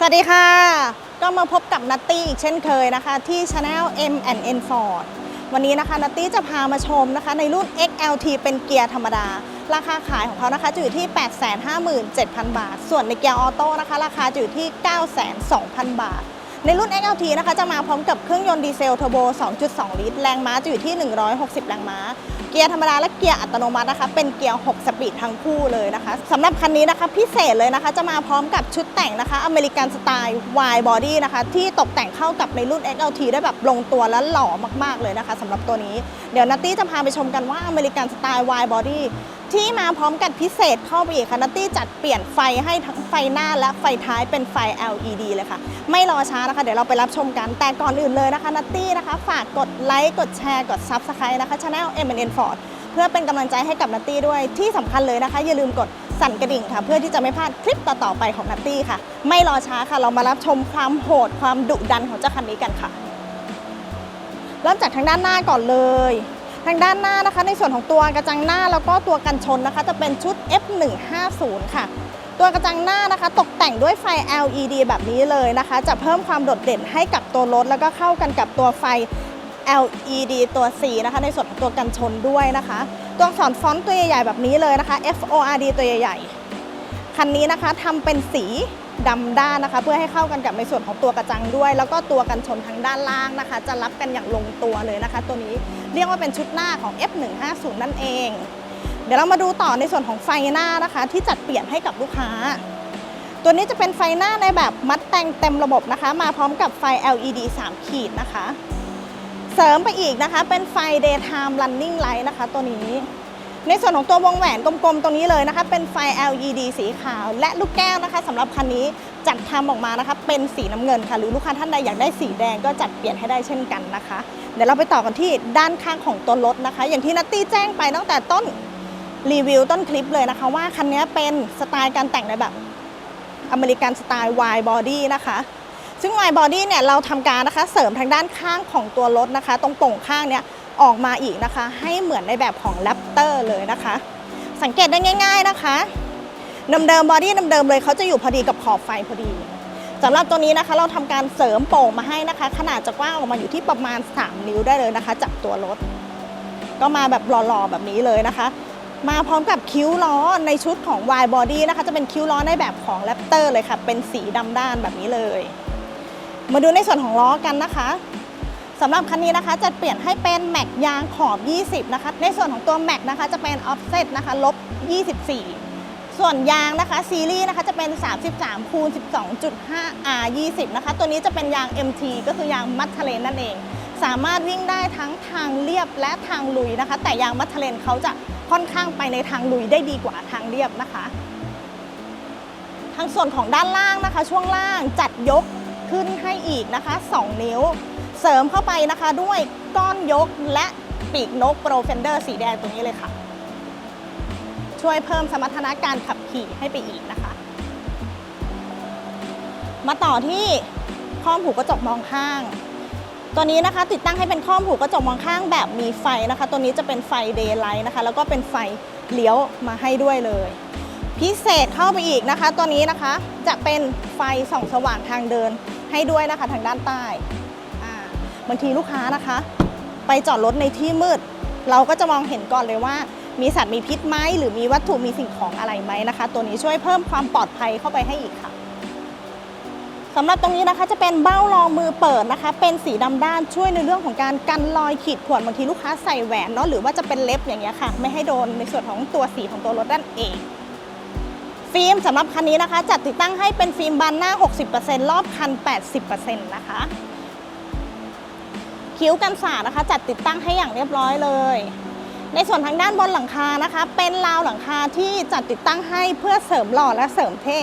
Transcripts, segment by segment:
สวัสดีค่ะ ก็มาพบกับนัตตี้อีกเช่นเคยนะคะ ที่ Channel M N Ford วันนี้นะคะนัตตี้จะพามาชมนะคะในรุ่น XLT เป็นเกียร์ธรรมดา ราคาขายของเขานะคะจะอยู่ที่ 857,000 บาท ส่วนในเกียร์ออโต้นะคะ ราคาจะอยู่ที่ 902,000 บาท ในรุ่น XLT นะคะจะมาพร้อมกับเครื่องยนต์ดีเซลเทอร์โบ 2.2 ลิตร แรงม้าจะอยู่ที่ 160 แรงม้า เกียร์ธรรมดาและเกียร์อัตโนมัตินะคะ เป็นเกียร์ 6 สปีดทั้งคู่เลยนะคะสำหรับคันนี้นะคะพิเศษเลยนะคะ จะมาพร้อมกับชุดแต่งนะคะอเมริกันสไตล์ wide body นะคะ ที่ตกแต่งเข้ากับในรุ่น XLT ได้แบบลงตัวและหล่อมากๆเลยนะคะสำหรับตัวนี้ เดี๋ยวนัตตี้จะพาไปชมกันว่าอเมริกันสไตล์ wide body ที่มาพร้อมกันพิเศษเข้าไปอีกค่ะนัตตี้จัดเปลี่ยนไฟให้ทั้งไฟหน้าและไฟท้ายเป็นไฟ LED เลยค่ะ ไม่รอช้านะคะ เดี๋ยวเราไปรับชมกัน แต่ก่อนอื่นเลยนะคะนัตตี้นะคะ ฝากกดไลค์กดแชร์กด Subscribe นะคะ Channel M N Ford เพื่อเป็นกำลังใจให้กับนัตตี้ด้วยที่สำคัญเลยนะคะ อย่าลืมกดสั่นกระดิ่งค่ะ เพื่อที่จะไม่พลาดคลิปต่อๆไปของนัตตี้ค่ะ ไม่รอช้าค่ะ เรามารับชมความโหดความดุดันของเจ้าคันนี้กันค่ะเริ่มจากทางด้านหน้าก่อนเลย ทางด้านหน้านะคะ ในส่วนของตัวกระจังหน้าแล้วก็ตัวกันชนนะคะ จะเป็นชุด F150 ค่ะ ตัวกระจังหน้านะคะ ตกแต่งด้วยไฟ LED แบบนี้เลยนะคะ จะเพิ่มความโดดเด่นให้กับตัวรถ แล้วก็เข้ากันกับตัวไฟ LED ตัว C นะคะ ในส่วนของตัวกันชนด้วยนะคะ ตัวอักษรฟอนต์ตัวใหญ่ๆแบบนี้เลยนะคะ FORD ตัวใหญ่ๆคันนี้นะคะทำเป็นสี ดำด้านนะคะ เพื่อให้เข้ากันกับในส่วนของตัวกระจังด้วย แล้วก็ตัวกันชนทางด้านล่างนะคะ จะรับกันอย่างลงตัวเลยนะคะ ตัวนี้เรียกว่าเป็นชุดหน้าของ F150 นั่นเอง เดี๋ยวเรามาดูต่อในส่วนของไฟหน้านะคะ ที่จัดเปลี่ยนให้กับลูกค้า ตัวนี้จะเป็นไฟหน้าในแบบมัดแต่งเต็มระบบนะคะ มาพร้อมกับไฟ LED 3 ขีดนะคะ เสริมไปอีกนะคะ เป็นไฟ daytime running light นะคะ ตัวนี้ ในส่วนของตัววงแหวนกลมๆตรงนี้เลยนะคะ เป็นไฟ LED สีขาว และลูกแก้วนะคะสำหรับคันนี้จัดทำออกมานะคะเป็นสีน้ำเงินค่ะ หรือลูกค้าท่านใดอยากได้สีแดงก็จัดเปลี่ยนให้ได้เช่นกันนะคะ เดี๋ยวเราไปต่อกันที่ด้านข้างของตัวรถนะคะ อย่างที่นัตตี้แจ้งไปตั้งแต่ต้นรีวิวต้นคลิปเลยนะคะ ว่าคันนี้เป็นสไตล์การแต่งในแบบอเมริกันสไตล์ wide body นะคะ ซึ่ง wide body เนี่ยเราทำการนะคะเสริมทางด้านข้างของตัวรถนะคะ ตรงโป่งข้างเนี่ย ออกมาอีกนะคะ ให้เหมือนในแบบของ Raptor เลยนะคะ สังเกตได้ง่าย ๆนะคะเดิมๆบอดี้เดิมๆเลยเขาจะอยู่พอดีกับขอบไฟพอดีสำหรับตัวนี้นะคะเราทำการเสริมโป่งมาให้นะคะ ขนาดจะกว้างออกมาอยู่ที่ประมาณ 3 นิ้วได้เลยนะคะจากตัวรถ ก็มาแบบหล่อๆแบบนี้เลยนะคะ มาพร้อมกับคิ้วล้อในชุดของ wide body นะคะ จะเป็นคิ้วล้อในแบบของ Raptor เลยค่ะ เป็นสีดำด้านแบบนี้เลย มาดูในส่วนของล้อกันนะคะ สำหรับคันนี้นะคะจะเปลี่ยนให้เป็นแม็กยางขอบ 20 นะคะ ในส่วนของตัวแม็กนะคะจะเป็น offset นะคะลบ 24 ส่วนยางนะคะซีรีส์นะคะจะเป็น 33คูณ12.5 R 20 นะคะ ตัวนี้จะเป็นยาง MT ก็คือยางมัทเทเลนนั่นเอง สามารถวิ่งได้ทั้งทางเรียบและทางลุยนะคะ แต่ยางมัทเทเลนเขาจะค่อนข้างไปในทางลุยได้ดีกว่าทางเรียบนะคะทางส่วนของด้านล่างนะคะ ช่วงล่างจัดยกขึ้นให้อีกนะคะ 2 นิ้ว เสริมเข้าไปนะคะด้วยก้อนยกและปีกนกโปรเฟนเดอร์สีแดงตรงนี้เลยค่ะ ช่วยเพิ่มสมรรถนะการขับขี่ให้ไปอีกนะคะ มาต่อที่ข้อมผูกกระจกมองข้าง ตัวนี้นะคะติดตั้งให้เป็นข้อมผูกกระจกมองข้างแบบมีไฟนะคะ ตัวนี้จะเป็นไฟเดย์ไลท์นะคะ แล้วก็เป็นไฟเลี้ยวมาให้ด้วยเลย พิเศษเข้าไปอีกนะคะ ตัวนี้นะคะจะเป็นไฟส่องสว่างทางเดินให้ด้วยนะคะทางด้านใต้ บางทีลูกค้านะคะ ไปจอดรถในที่มืด เราก็จะมองเห็นก่อนเลยว่า มีสัตว์มีพิษไหมหรือมีวัตถุมีสิ่งของอะไรไหมนะคะ ตัวนี้ช่วยเพิ่มความปลอดภัยเข้าไปให้อีกค่ะสำหรับตรงนี้นะคะจะเป็นเบ้ารองมือเปิดนะคะ เป็นสีดำด้านช่วยในเรื่องของการกันรอยขีดข่วนบางทีลูกค้าใส่แหวนเนาะหรือว่าจะเป็นเล็บอย่างเงี้ยค่ะ ไม่ให้โดนในส่วนของตัวสีของตัวรถด้านเองฟิล์มสำหรับคันนี้นะคะ จัดติดตั้งให้เป็นฟิล์มบานหน้า 60%รอบคัน 80%นะคะ คิ้วกันสาดนะคะ จัดติดตั้งให้อย่างเรียบร้อยเลย ในส่วนทางด้านบนหลังคานะคะ เป็นราวหลังคาที่จัดติดตั้งให้เพื่อเสริมหล่อและเสริมเท่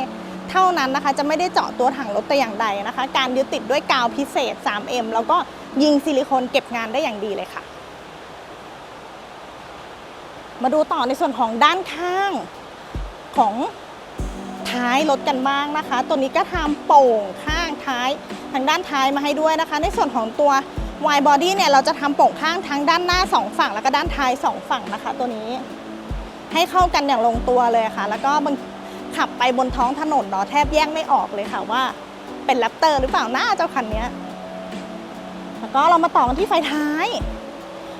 เท่านั้นนะคะ จะไม่ได้เจาะตัวถังรถแต่อย่างใดนะคะ การยึดติดด้วยกาวพิเศษ 3M แล้วก็ยิงซิลิโคนเก็บงานได้อย่างดีเลยค่ะ มาดูต่อในส่วนของด้านข้างของท้ายรถกันบ้างนะคะ ตัวนี้ก็ทำโป่งข้างท้ายทางด้านท้ายมาให้ด้วยนะคะ ในส่วนของตัว wide body เนี่ยเราจะทำโป่งข้างทั้งด้านหน้า 2 ฝั่ง แล้วก็ด้านท้าย 2 ฝั่งนะคะ ตัวนี้ ให้เข้ากันอย่างลงตัวเลยค่ะ แล้วก็บางขับไปบนท้องถนนเนาะแทบแยกไม่ออกเลยค่ะว่าเป็นแรปเตอร์หรือเปล่าหน้าเจ้าคันนี้แล้วก็เรามาต่อกันที่ไฟท้าย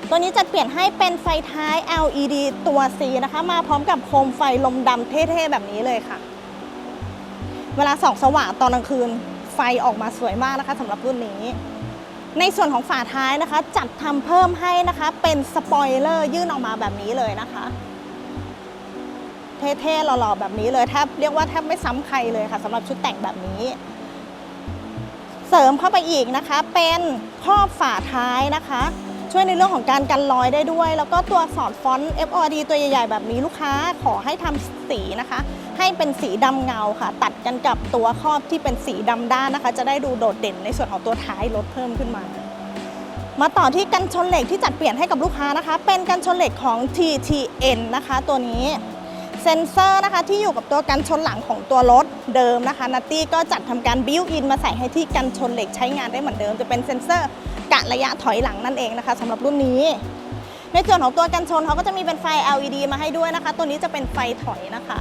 ตัวนี้จะเปลี่ยนให้เป็นไฟท้าย LED ตัว C นะคะ มาพร้อมกับโคมไฟลมดำเท่ๆแบบนี้เลยค่ะ เวลาส่องสว่างตอนกลางคืนไฟออกมาสวยมากนะคะสำหรับรุ่นนี้ ในส่วนของฝาท้ายนะคะ จัดทำเพิ่มให้นะคะ เป็นสปอยเลอร์ยื่นออกมาแบบนี้เลยนะคะ เท่ๆหล่อๆแบบนี้เลยแทบเรียกว่าแทบไม่ซ้ำใครเลยค่ะสำหรับชุดแต่งแบบนี้ เสริมเข้าไปอีกนะคะ เป็นครอบฝาท้ายนะคะ ช่วยในเรื่องของการกันรอยได้ด้วย แล้วก็ตัวอักษรฟอนต์ FOD ตัวใหญ่ๆ แบบนี้ลูกค้าขอให้ทำสีนะคะ ให้เป็นสีดำเงาค่ะ ตัดกันกับตัวครอบที่เป็นสีดำด้านนะคะ จะได้ดูโดดเด่นในส่วนของตัวท้ายรถเพิ่มขึ้นมา มาต่อที่กันชนเหล็กที่จัดเปลี่ยนให้กับลูกค้านะคะ เป็นกันชนเหล็กของ TTN นะคะ ตัวนี้เซนเซอร์นะคะที่อยู่กับตัวกันชนหลังของตัวรถเดิมนะคะนัตตี้ก็จัดทำการบิวอินมาใส่ให้ที่กันชนเหล็กใช้งานได้เหมือนเดิม จะเป็นเซนเซอร์ กะระยะถอยหลังนั่นเองนะคะสำหรับรุ่นนี้ ในส่วนของตัวกันชนเขาก็จะมีเป็นไฟ LED มาให้ด้วยนะคะ ตัวนี้จะเป็นไฟถอยนะคะ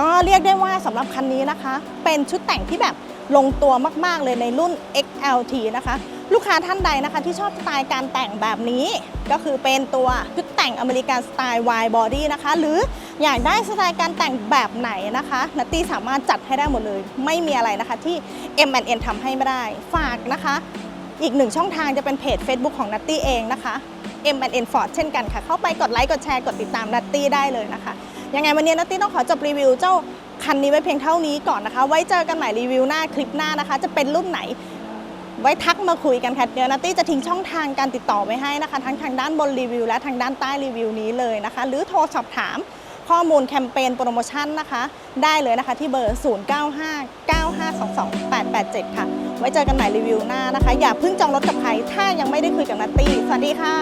ก็เรียกได้ว่าสำหรับคันนี้นะคะ เป็นชุดแต่งที่แบบลงตัวมาก ๆ เลยในรุ่น XLT นะคะ ลูกค้าท่านใดนะคะ ที่ชอบสไตล์การแต่งแบบนี้ ก็คือเป็นตัวชุดแต่งอเมริกันสไตล์ wide body นะคะ หรือ อยากได้สไตล์การแต่งแบบไหนนะคะนัตตี้สามารถจัดให้ได้หมดเลย ไม่มีอะไรนะคะที่ M&N ทำให้ไม่ได้ ฝากนะคะ อีกหนึ่งช่องทางจะเป็นเพจ Facebook ของนัตตี้เองนะคะ M&N Ford เช่นกันค่ะ เข้าไปกดไลค์กดแชร์กดติดตามนัตตี้ได้เลยนะคะ ยังไงวันนี้นัตตี้ต้องขอจบรีวิวเจ้าคันนี้ไว้เพียงเท่านี้ก่อนนะคะ ไว้เจอกันใหม่รีวิวหน้าคลิปหน้านะคะ จะเป็นรุ่นไหน ไว้ทักมาคุยกันค่ะ เดี๋ยวนัตตี้จะทิ้งช่องทางการติดต่อไว้ให้นะคะ ทั้งทางด้านบนรีวิวและทางด้านใต้รีวิวนี้เลยนะคะ หรือโทรสอบถาม ข้อมูลแคมเปญโปรโมชั่นนะคะ ได้เลยนะคะที่เบอร์ 0959522887 ค่ะ ไว้เจอกันใหม่รีวิวหน้านะคะ อย่าเพิ่งจองรถกับใคร ถ้ายังไม่ได้คุยกับนัตตี้ สวัสดีค่ะ